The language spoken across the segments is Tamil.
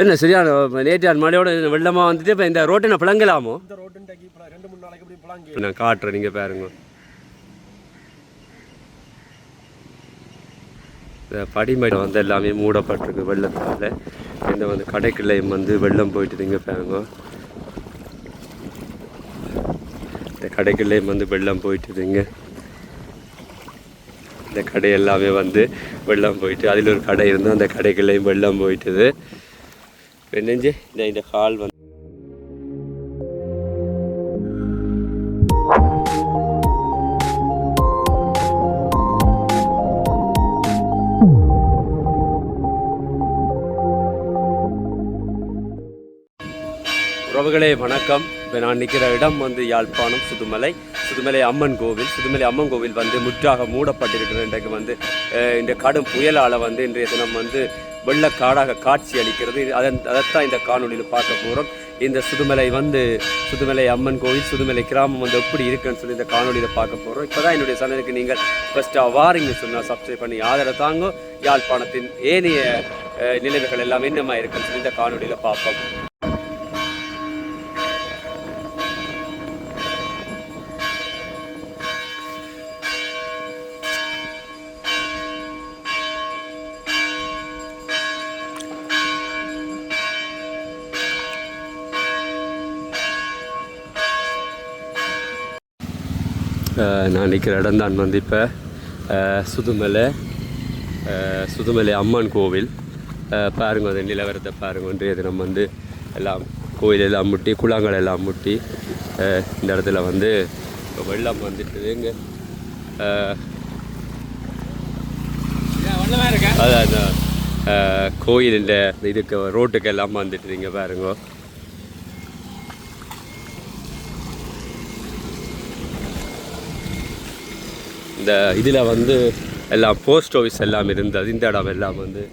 என்ன சரியான நேற்று மழையோட வெள்ளமாக வந்துட்டு இப்போ இந்த ரோட்டை நான் பிளங்கலாமோ? நான் காட்டுறேன் நீங்கள் பாருங்க. இந்த படிமடம் வந்து எல்லாமே மூடப்பட்டிருக்கு வெள்ளத்தால். இந்த வந்து கடைக்குள்ளையும் வந்து வெள்ளம் போயிட்டு இங்கே பாருங்க. இந்த கடைக்குள்ளையும் வந்து வெள்ளம் போயிட்டுதுங்க இந்த கடை எல்லாமே வந்து வெள்ளம் போயிட்டு அதில் ஒரு கடை இருந்தால் அந்த கடைக்குள்ளேயும் வெள்ளம் போயிட்டுது. என்னஞ்சு இந்த இந்த ஹால் வந்து உறவுகளே வணக்கம். இப்போ நான் நிற்கிற இடம் வந்து யாழ்ப்பாணம் சுதுமலை. சுதுமலை அம்மன் கோவில். சுதுமலை அம்மன் கோவில் வந்து முற்றாக மூடப்பட்டிருக்கிற இன்றைக்கு வந்து அஹ், இந்த கடும் புயலால் வந்து இன்றைய தினம் வந்து வெள்ளக்காடாக காட்சி அளிக்கிறது அதன் அதைத்தான் இந்த காணொலியில் பார்க்க போகிறோம் இந்த சுதுமலை வந்து சுதுமலை அம்மன் கோவில் சுதுமலை கிராமம் வந்து எப்படி இருக்குன்னு சொல்லி இந்த காணொலியில் பார்க்க போகிறோம் இப்போ தான் என்னுடைய சேனலுக்கு நீங்கள் ஃபஸ்ட்டாக வாரிங்னு சொன்னால் சப்ஸ்கிரைப் பண்ணி ஆதரவு தாங்கோ யாழ்ப்பாணத்தின் ஏனைய நிலைமைகள் எல்லாம் என்னமா இருக்குன்னு சொல்லி இந்த காணொலியில் பார்ப்போம். நான் நிற்கிற இடம் தான் வந்து இப்போ சுதுமலை சுதுமலை அம்மன் கோவில். பாருங்கள் பாருங்க அந்த நிலவரத்தை பாருங்க இன்றைய தினம் வந்து எல்லாம் கோயில் எல்லாம் முட்டி குளங்கள் எல்லாம் முட்டி இந்த இடத்துல வந்து இப்ப வெள்ளம் வந்துட்டுது இங்கே. அதான் கோயிலில் இதுக்கு ரோட்டுக்கு எல்லாம் வந்துட்டு இங்கே பாருங்க. இந்த இதில் வந்து எல்லாம் போஸ்ட் ஆஃபீஸ் எல்லாம் இருந்தது. இந்த இடம் எல்லாம் வந்து.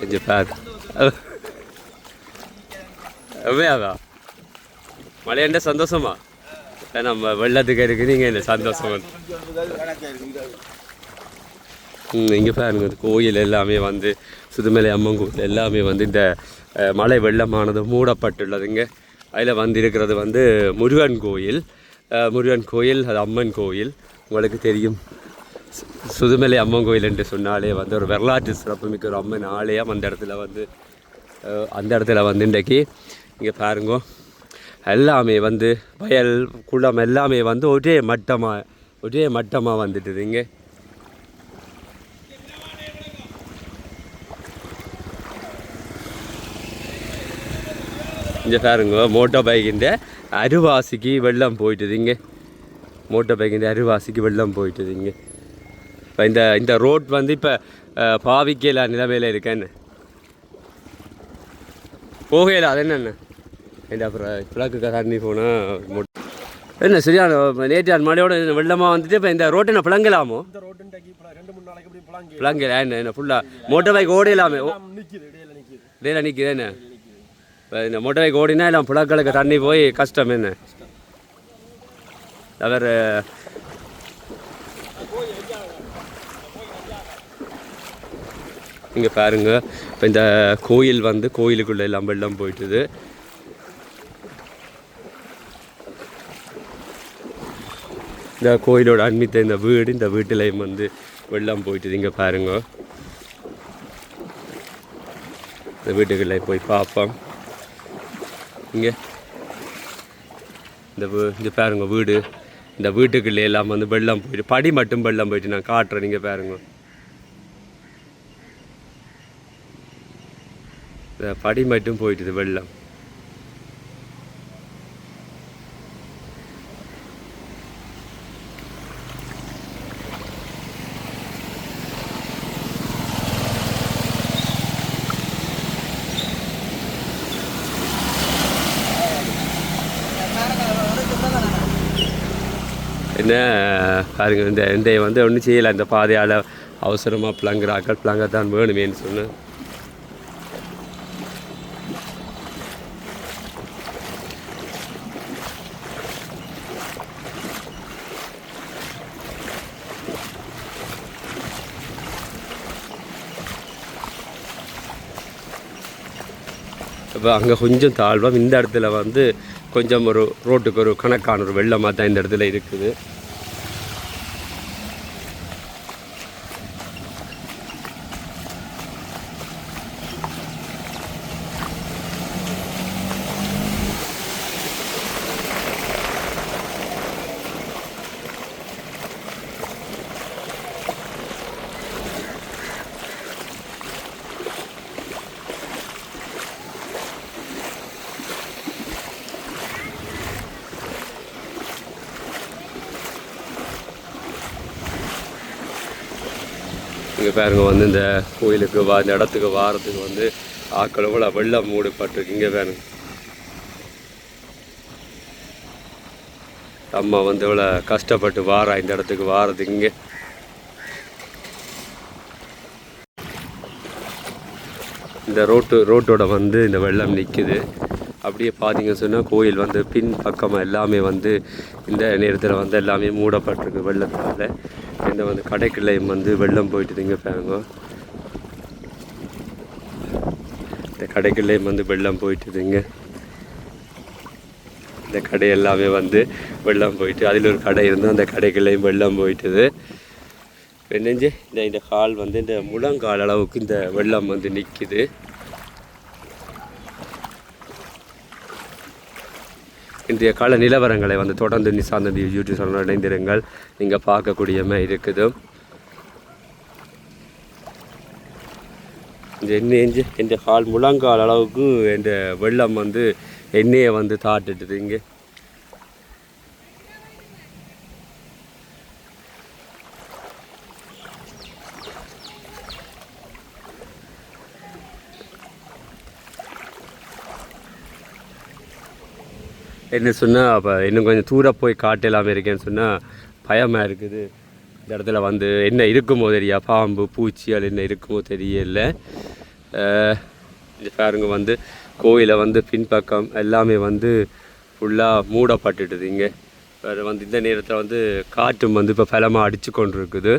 கொஞ்சம் பாரு. அவையாவா மழையண்ட சந்தோஷமா? நம்ம வெள்ளத்துக்கு இருக்கு நீங்கள் என்ன சந்தோஷம் வந்து இங்கே பாருங்க இந்த கோயில் எல்லாமே வந்து சுதுமலை அம்மன் கோயில் எல்லாமே வந்து இந்த மலை வெள்ளமானது மூடப்பட்டுள்ளதுங்க அதில் வந்து இருக்கிறது வந்து முருகன் கோயில். முருகன் கோயில் அது அம்மன் கோயில். உங்களுக்கு தெரியும். சு- சுதுமலை அம்மன் கோயில் என்று சொன்னாலே வந்து ஒரு வரலாற்று சிறப்புமிக்க ஒரு அம்மன் ஆலயம் அந்த இடத்துல வந்து அந்த இடத்துல வந்து இன்றைக்கி இங்கே பாருங்க. எல்லாமே வந்து வயல் குளம் எல்லாமே வந்து ஒரே மட்டமாக ஒரே மட்டமாக வந்துட்டுது இங்கே. இங்கே பாருங்க மோட்டர் பைக்கிൻ്റെ அருவாசிக்கு வெள்ளம் போயிட்டுது இங்கே. மோட்டர் பைக்கிൻ്റെ அருவாசிக்கு வெள்ளம் போயிட்டுது இங்கே. இப்போ இந்த இந்த ரோட் வந்து இப்போ பாவிக்கையில் நிலைமையில் இருக்கேன்னு. போகையில் அது என்னென்ன? இந்த அப்புறம் பிளாக்கு தண்ணி போனால் என்ன சரியான நேற்று மழையோட வெள்ளமாக வந்துட்டு இப்போ இந்த ரோட்டை நான் பிளங்கலாமோ? பிளங்கல? என்ன என்ன ஃபுல்லாக மோட்டோ பைக் நிக்குது டேல நிற்குது என்ன? இப்போ இந்த மோட்டர் பைக் ஓடினா எல்லாம் புழக்களுக்கு தண்ணி போய் கஷ்டம் என்ன? அவர் இங்கே பாருங்க இப்போ இந்த கோயில் வந்து கோயிலுக்குள்ள எல்லாம் வெள்ளம் போயிட்டுது. இந்த கோயிலோட அண்மித்த இந்த வீடு இந்த வீட்டிலையும் வந்து வெள்ளம் போயிட்டு இங்கே பாருங்க இந்த வீட்டுக்குள்ளே போய் பார்ப்போம் இங்கே இந்த வீ இந்த பாருங்க வீடு இந்த வீட்டுக்குள்ளே எல்லாம் வந்து வெள்ளம் போயிட்டு படி மட்டும் வெள்ளம் போயிட்டு நான் காட்டுறேன் நீங்கள் பாருங்க இந்த படி மட்டும் போயிட்டுது வெள்ளம் அதுக்கு இந்த இந்த வந்து ஒன்றும் செய்யலை. இந்த பாதையால் அவசரமாக பிளங்குறாக்கள் பிளங்க தான் வேணுமேன்னு சொன்னு இப்போ அங்கே கொஞ்சம் தாழ்வாக இந்த இடத்துல வந்து கொஞ்சம் ஒரு ரோட்டுக்கு ஒரு கணக்கான ஒரு வெள்ளமாக தான் இந்த இடத்துல இருக்குது. இங்கே பாருங்க வந்து இந்த கோயிலுக்கு வா இந்த இடத்துக்கு வாரத்துக்கு வந்து ஆக்கள் இவ்வளோ வெள்ளம் மூடப்பட்டிருக்கு. இங்கே பாருங்க. அம்மா வந்து இவ்வளோ கஷ்டப்பட்டு வாரா இந்த இடத்துக்கு வாரதுக்கு இங்கே. இந்த ரோட்டு ரோட்டோட வந்து இந்த வெள்ளம் நிற்குது அப்படியே பார்த்தீங்க சொன்னால் கோயில் வந்து பின் பக்கமாக எல்லாமே வந்து இந்த நேரத்தில் வந்து எல்லாமே மூடப்பட்டிருக்கு வெள்ளத்தால். இந்த வந்து கடைக்கிள்ளையும் வந்து வெள்ளம் போயிட்டுதுங்க பாருங்க. இந்த கடைக்குள்ளேயும் வந்து வெள்ளம் போயிட்டுதுங்க. இந்த கடை எல்லாமே வந்து வெள்ளம் போயிட்டு அதில் ஒரு கடை இருந்தால் அந்த கடைக்குள்ளேயும் வெள்ளம் போயிட்டுது. என்னஞ்சு இந்த இந்த கால் வந்து இந்த முழங்கால் அளவுக்கு இந்த வெள்ளம் வந்து நிற்கிது. இன்றைய கால நிலவரங்களை வந்து தொடர்ந்து நிசாந்தந்தி யூடியூப் சேனல் இணைந்திருங்கள். நீங்கள் பார்க்கக்கூடியமே இருக்குது. இந்த எண்ணெய் எஞ்சி இந்த கால் முழங்கால் அளவுக்கு இந்த வெள்ளம் வந்து எண்ணெயை வந்து தாட்டுட்டுது இங்கே என்ன சொன்னால் அப்போ இன்னும் கொஞ்சம் தூர போய் காட்டலாமல் இருக்கேன்னு சொன்னால் பயமாக இருக்குது. இந்த இடத்துல வந்து என்ன இருக்குமோ தெரியா? பாம்பு பூச்சிகள் என்ன இருக்குமோ தெரியல. இந்த பாருங்க வந்து கோயிலை வந்து பின்பக்கம் எல்லாமே வந்து ஃபுல்லாக மூடப்பட்டுட்டுது இங்கே. வேறு வந்து இந்த நேரத்தில் வந்து காற்றும் வந்து இப்போ பலமாக அடித்து கொண்டு இருக்குது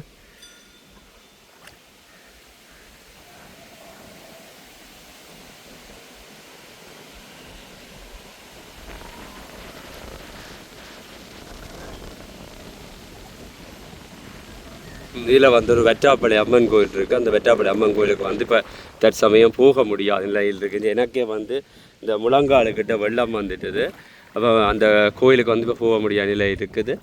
இதில் வந்து ஒரு வெட்டாப்பளை அம்மன் கோயில் இருக்குது அந்த வெட்டாப்பளை அம்மன் கோயிலுக்கு வந்து இப்போ தற்சமயம் போக முடியாத நிலையில் இருக்குது. எனக்கே வந்து இந்த முழங்காலுக்கிட்ட வெள்ளம் வந்துட்டுது. அப்போ அந்த கோயிலுக்கு வந்து இப்போ போக முடியாத நிலை இருக்குது.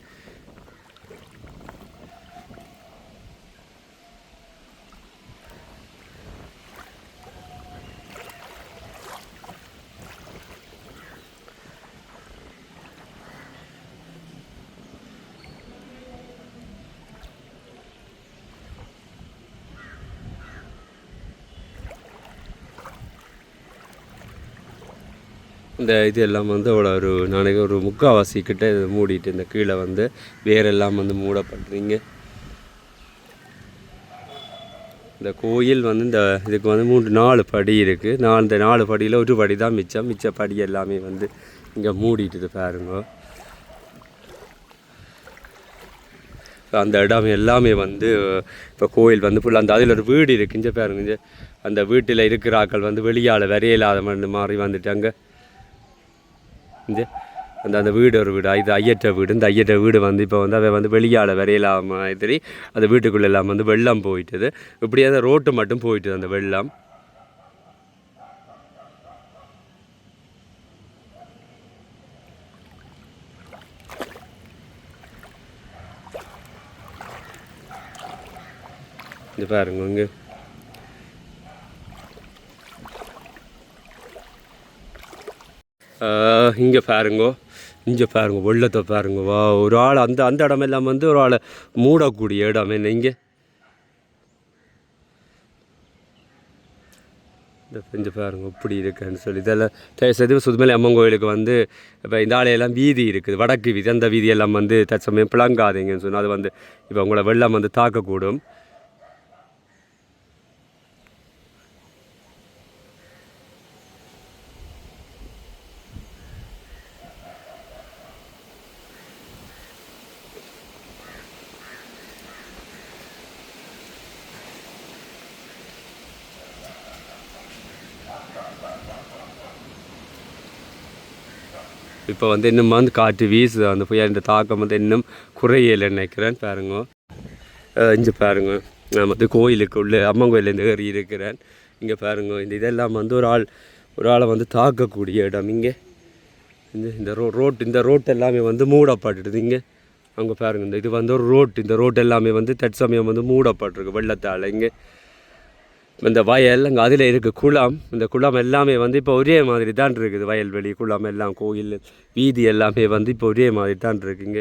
இந்த இது எல்லாம் வந்து அவ்வளோ ஒரு நாளைக்கு ஒரு முக்கால்வாசி கிட்ட இதை மூடிட்டு இந்த கீழே வந்து வேரெல்லாம் வந்து மூடப்படுறீங்க. இந்த கோயில் வந்து இந்த இதுக்கு வந்து மூன்று நாலு படி இருக்குது நாலு இந்த நாலு படியில் ஒரு படி தான் மிச்சம். மிச்ச படி எல்லாமே வந்து இங்கே மூடிட்டுது பாருங்க. அந்த இடம் எல்லாமே வந்து இப்போ கோயில் வந்து ஃபுல்லாக அந்த அதில் ஒரு வீடு இருக்குஞ்ச பாருங்க அந்த வீட்டில் இருக்கிற ஆக்கள் வந்து வெளியால் வரையில்லாத மண்ணு மாறி வந்துட்டாங்க. இந்த அந்த அந்த வீடு ஒரு வீடு இது ஐயற்ற வீடு. இந்த ஐயற்ற வீடு வந்து இப்போ வந்து அவன் வந்து வெளியால் வரையலாம் மாதிரி அந்த வீட்டுக்குள்ளே எல்லாம் வந்து வெள்ளம் போயிட்டுது. இப்படியே அந்த ரோட்டு மட்டும் போயிட்டுது அந்த வெள்ளம். இந்த பாருங்க இங்கே. இங்கே பாருங்கோ இங்கே பாருங்க வெள்ளத்தை பாருங்க. வா ஒரு ஆள் அந்த அந்த இடமெல்லாம் வந்து ஒரு ஆளை மூடக்கூடிய இடம் என்ன இங்கே? இந்த இங்கே பாருங்க இப்படி இருக்குன்னு சொல்லி. இதெல்லாம் தயவுசெய்து சுதுமலை அம்மன் கோயிலுக்கு வந்து இப்போ இந்த ஆலையெல்லாம் வீதி இருக்குது வடக்கு வீதி. அந்த வீதியெல்லாம் வந்து தற்சமயம் பிளங்காதீங்கன்னு சொன்னால் அது வந்து இப்போ உங்களை வெள்ளம் வந்து தாக்கக்கூடும். இப்போ வந்து இன்னும் வந்து காற்று வீசுது. அந்த புயலின் தாக்கம் வந்து இன்னும் குறையலை நினைக்கிறேன். பாருங்க. இங்கே பாருங்க. நான் வந்து கோயிலுக்குள்ளே அம்மன் கோயிலேருந்து ஏறி இருக்கிறேன். இங்கே பாருங்க. இந்த இதெல்லாம் வந்து ஒரு ஆள் ஒரு ஆளை வந்து தாக்கக்கூடிய இடம். இங்கே இந்த இந்த ரோ ரோட் இந்த ரோட் எல்லாமே வந்து மூடப்பட்டுடுது. இங்கே அங்கே பாருங்க. இந்த இது வந்து ஒரு ரோட். இந்த ரோட் எல்லாமே வந்து தற்சமயம் வந்து மூடப்பட்டிருக்கு வெள்ளத்தால். இங்கே இந்த வயல் அங்கே அதில் இருக்க குளம். இந்த குளம் எல்லாமே வந்து இப்போ ஒரே மாதிரி தான் இருக்குது. வயல்வெளி குளம் எல்லாம் கோயில் வீதி எல்லாமே வந்து இப்போ ஒரே மாதிரி தான் இருக்குங்க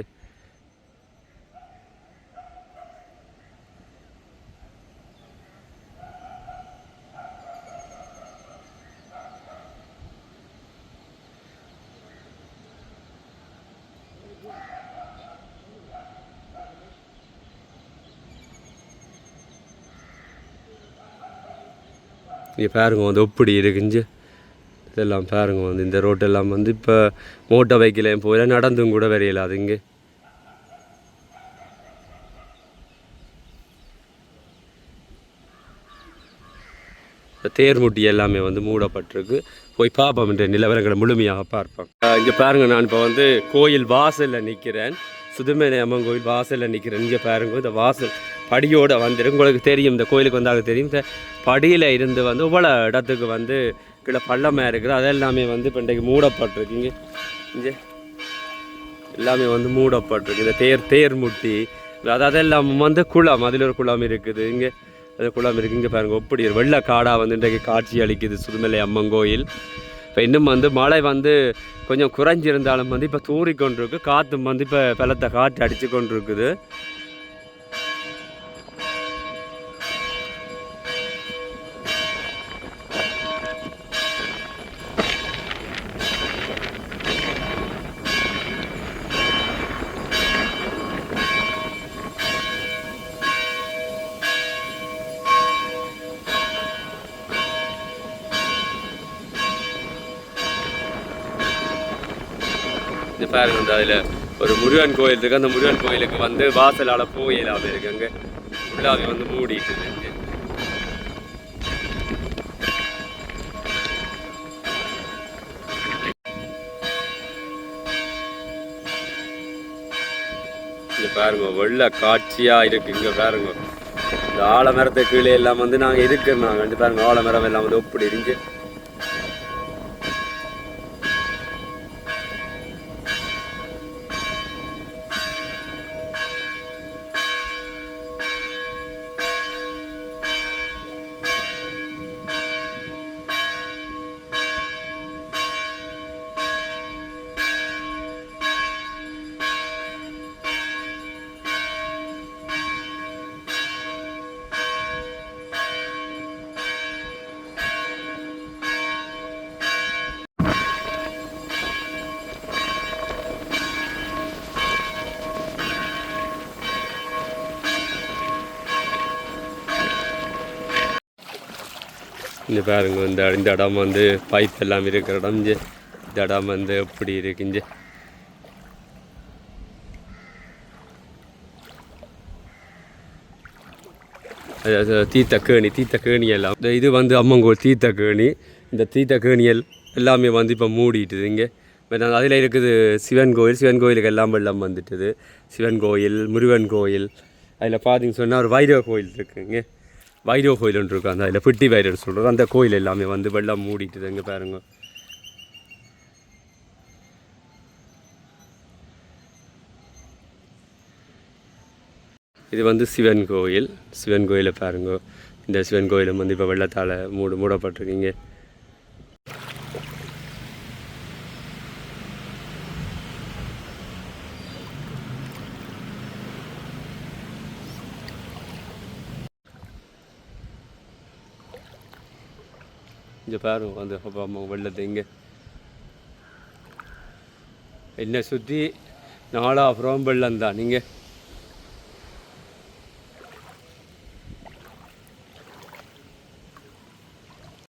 இங்கே பாருங்க வந்து எப்படி இருக்குஞ்சு இதெல்லாம் பாருங்க வந்து இந்த ரோட்டெல்லாம் வந்து இப்போ மோட்டார் பைக்கில் போயில நடந்தும் கூட வரையல அது இங்கே. தேர்முட்டி எல்லாமே வந்து மூடப்பட்டிருக்கு. போய் பார்ப்போம் என்ற நிலவரங்களை முழுமையாக பார்ப்போம். இங்கே பாருங்க நான் இப்போ வந்து கோயில் வாசலில் நிற்கிறேன் சுதுமேனை அம்மன் கோயில் வாசலில் நிற்கிறேன் இங்கே பாருங்க. இந்த வாசல் படியோடு வந்துடும் உங்களுக்கு தெரியும் இந்த கோயிலுக்கு வந்தாலும் தெரியும். இந்த படியில் இருந்து வந்து இவ்வளோ இடத்துக்கு வந்து கீழே பள்ளமாக இருக்குது. அதெல்லாமே வந்து இப்போ இன்றைக்கு மூடப்பட்டிருக்குங்க இங்கே எல்லாமே வந்து மூடப்பட்டிருக்கு. இந்த தேர் தேர் முட்டி அது அதெல்லாம் வந்து குளம். அதில் ஒரு குளம் இருக்குது. இங்கே அது குளம் இருக்குது இங்கே பாருங்க ஒப்படி வெள்ளை காடாக வந்து இன்றைக்கு காட்சி அளிக்குது. சுதுமலை அம்மன் கோயில். இப்போ இன்னும் வந்து மழை வந்து கொஞ்சம் குறைஞ்சிருந்தாலும் வந்து இப்போ தூறி கொண்டிருக்கு காற்றும் வந்து இப்போ பலத்த காற்று அடித்து கொண்டு பாருங்க வந்து அதில் ஒரு முருகன் கோயில் இருக்கு அந்த முருகன் கோயிலுக்கு வந்து வாசலால் போயிலாம இருக்கு அங்கே ஃபுல்லாகவே வந்து மூடிட்டு இருக்கு. பாருங்க வெள்ள காட்சியா இருக்கு. இங்க பாருங்க இந்த ஆலமரத்தை கீழே எல்லாம் வந்து நாங்க இருக்கிறோம் நாங்க வந்து பாருங்க ஆலமரம் எல்லாம் வந்து ஒப்படி இருந்து இந்த பாருங்க இந்த இந்த இடம் வந்து பைப் எல்லாம் இருக்கிற இடம் இந்த இடம் வந்து எப்படி இருக்கு இங்க? தீத்த கேணி தீத்த கேணி எல்லாம். இந்த இது வந்து அம்மங்கோல் தீத்த கேணி. இந்த தீத்த கேணியல் எல்லாமே வந்து இப்போ மூடிட்டுது இங்கே. அதில் இருக்குது சிவன் கோயில் சிவன் கோயிலுக்கு எல்லாம் வெள்ளம் வந்துட்டுது. சிவன் கோயில் முருகன் கோயில். அதில் பார்த்தீங்கன்னு சொன்னால் ஒரு வைரவ கோயில் இருக்குங்க வைரவ கோயில் ஒன்று அந்த அதில் பிட்டி வைரர் சொல்கிறது அந்த கோயில் எல்லாமே வந்து வெள்ளம் மூடிட்டு இங்கே பாருங்க. இது வந்து சிவன் கோயில். சிவன் கோயிலை பாருங்க. இந்த சிவன் கோயிலும் வந்து இப்போ வெள்ளத்தால் மூடு மூடப்பட்டிருக்கீங்க இங்கே பாருங்க வந்து அப்பா வெள்ளத்தை இங்கே. என்னை சுற்றி நாலா வெள்ளம் தான். நீங்கள்